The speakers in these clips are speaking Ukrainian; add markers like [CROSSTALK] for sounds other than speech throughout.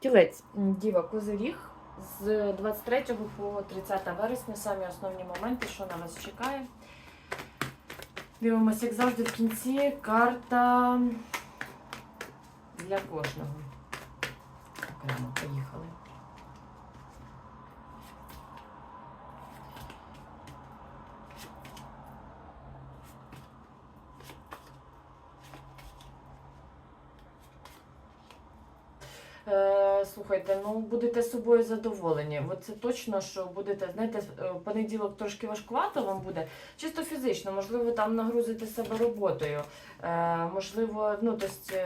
Тілець, Діва, Козиріг з 23 по 30 вересня самі основні моменти, що на вас чекає. Дивимося, як завжди, в кінці карта для кожного. Окремо, поїхали. Е, слухайте, ну будете собою задоволені. От це точно, що будете, знаєте, е, понеділок трошки важкувато вам буде, чисто фізично, можливо, там нагрузите себе роботою, е, можливо, ну, тобто,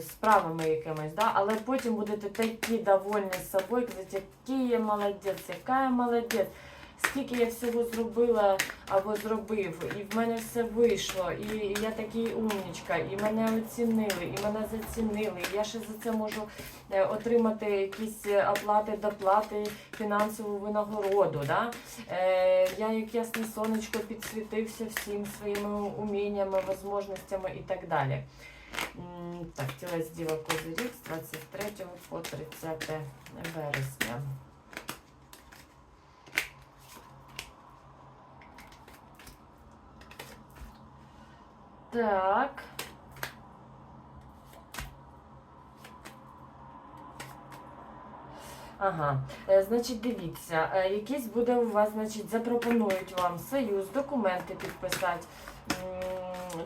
справами якимись, да? але потім будете такі довольні з собою, казати, який я молодець, яка я молодець. Скільки я всього зробила або зробив, і в мене все вийшло, і я такий умнічка, і мене оцінили, і мене зацінили. І я ще за це можу е, отримати якісь е, оплати, доплати, фінансову винагороду. Да? Е, я як ясне сонечко підсвітився всім своїми уміннями, можливостями і так далі. Так, тілець діва Козиріг з 23 по 30 вересня. Так. Ага, Е, значить, дивіться, е, якийсь буде у вас, значить, запропонують вам союз, документи підписати,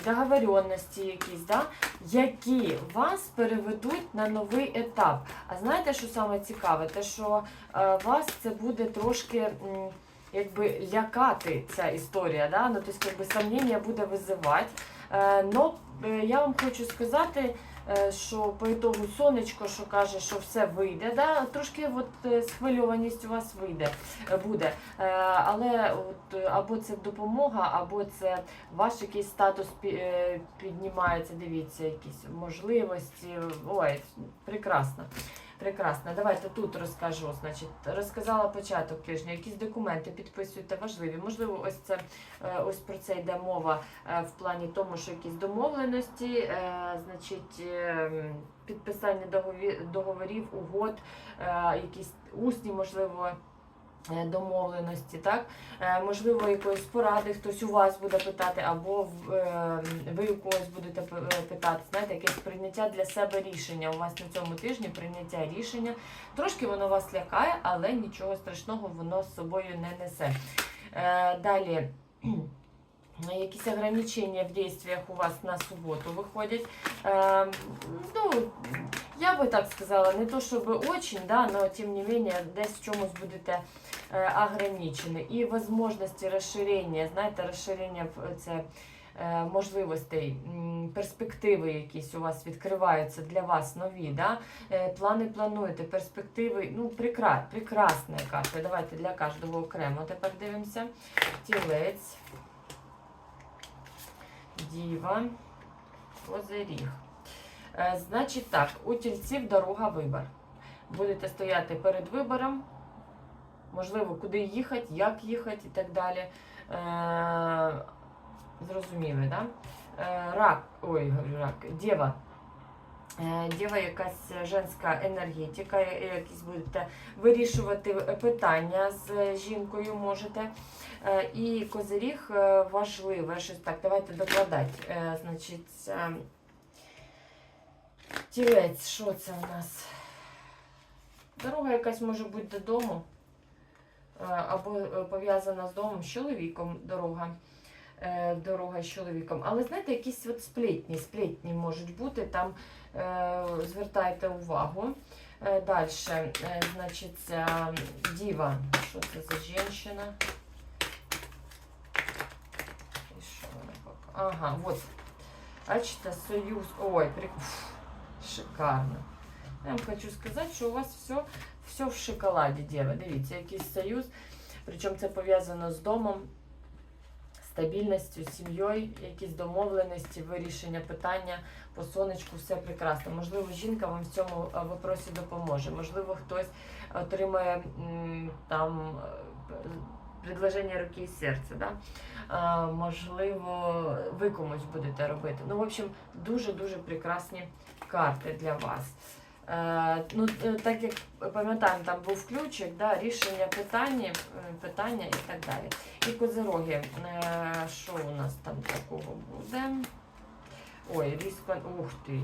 договоренності якісь, да? які вас переведуть на новий етап. А знаєте, що саме цікаве? Те, що е, вас це буде трошки. Якби лякати ця історія, да? ну, тобто, якби сомнення буде визивати. Е, но е, я вам хочу сказати, е, що по ітогу сонечко, що каже, що все вийде. Да? Трошки от, схвильованість у вас вийде, буде. Але от, або це допомога, або це ваш якийсь статус пі- піднімається, дивіться, якісь можливості. Ой, прекрасно. Прекрасно. Давайте тут розкажу. Значить, розказала початок тижня. Якісь документи підписуєте важливі. Можливо, ось це е, ось про це йде мова е, в плані тому, що якісь домовленості, е, значить, підписання договорів, угод, якісь усні, можливо. Е, Домовленості, так Е, можливо, якоїсь поради хтось у вас буде питати, або е, ви у когось будете питати. Знаєте, якесь прийняття для себе рішення. У вас на цьому тижні прийняття рішення. Трошки воно вас лякає, але нічого страшного воно з собою не несе. Далі. [CLEARS THROAT] Якісь ограничення в действиях у вас на суботу виходять. Ну, я би так сказала, не то щоб очень, да, но тем не менее десь в чомусь будете е, ограничені. І можливості розширення, знаєте, розширення це е, можливостей, перспективи якісь у вас відкриваються для вас нові. Да? Е, плани плануєте, перспективи, ну, прекра, прекрасна карта. Давайте для кожного окремо тепер дивимося. Тілець. Діва, Козиріг. Е, Значить так, у тільців дорога вибор. Будете стояти перед вибором, можливо, куди їхати, як їхати і так далі. Е, Зрозуміли, да? Е, Рак, ой, говорю рак, дєва. Е, Дєва якась женська енергетика, якісь будете вирішувати питання з жінкою можете. І козиріг важливе, щось так, давайте докладати. Значить, е, тілець, що це у нас? Дорога якась може бути додому, е, або е, пов'язана з домом, з чоловіком дорога. Е, Дорога з чоловіком. Але знаєте, якісь от сплетні, сплетні можуть бути, там звертайте увагу. Далі, значить, діва. Що це за жінка? І що пока- Ага, вот. Бачите, союз. Ой, при... Шикарно. Я вам хочу сказати, що у вас все, все в шоколаді, діва. Дивіться, якийсь союз. Причому це пов'язано з домом, стабільністю, сім'єю, якісь домовленості, вирішення питання по сонечку, все прекрасно. Можливо, жінка вам в цьому е, вопросі допоможе. Можливо, хтось отримає там е, предложення руки і серця. Да? А, можливо, ви комусь будете робити. Ну, в общем, дуже-дуже прекрасні карти для вас. Е, ну, е, так як пам'ятаємо, там був ключик, да, рішення питання, е, питання і так далі. І козироги, що у нас там такого буде? Ой, різко, ух ти.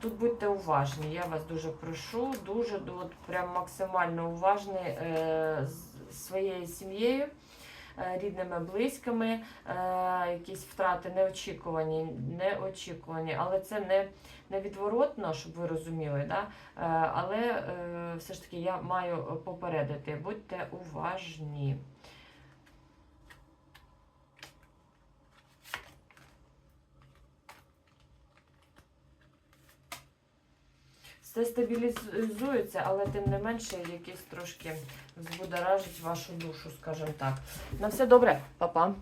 Тут будьте уважні, я вас дуже прошу, дуже от, прям максимально уважні е, своєю сім'єю, е, рідними, близькими, е, якісь втрати неочікувані, неочікувані, але це не, невідворотно, щоб ви розуміли, да? е, але все ж таки я маю попередити, будьте уважні. Все стабілізується, але тим не менше якісь трошки збудоражить вашу душу, скажімо так. На все добре, па-па.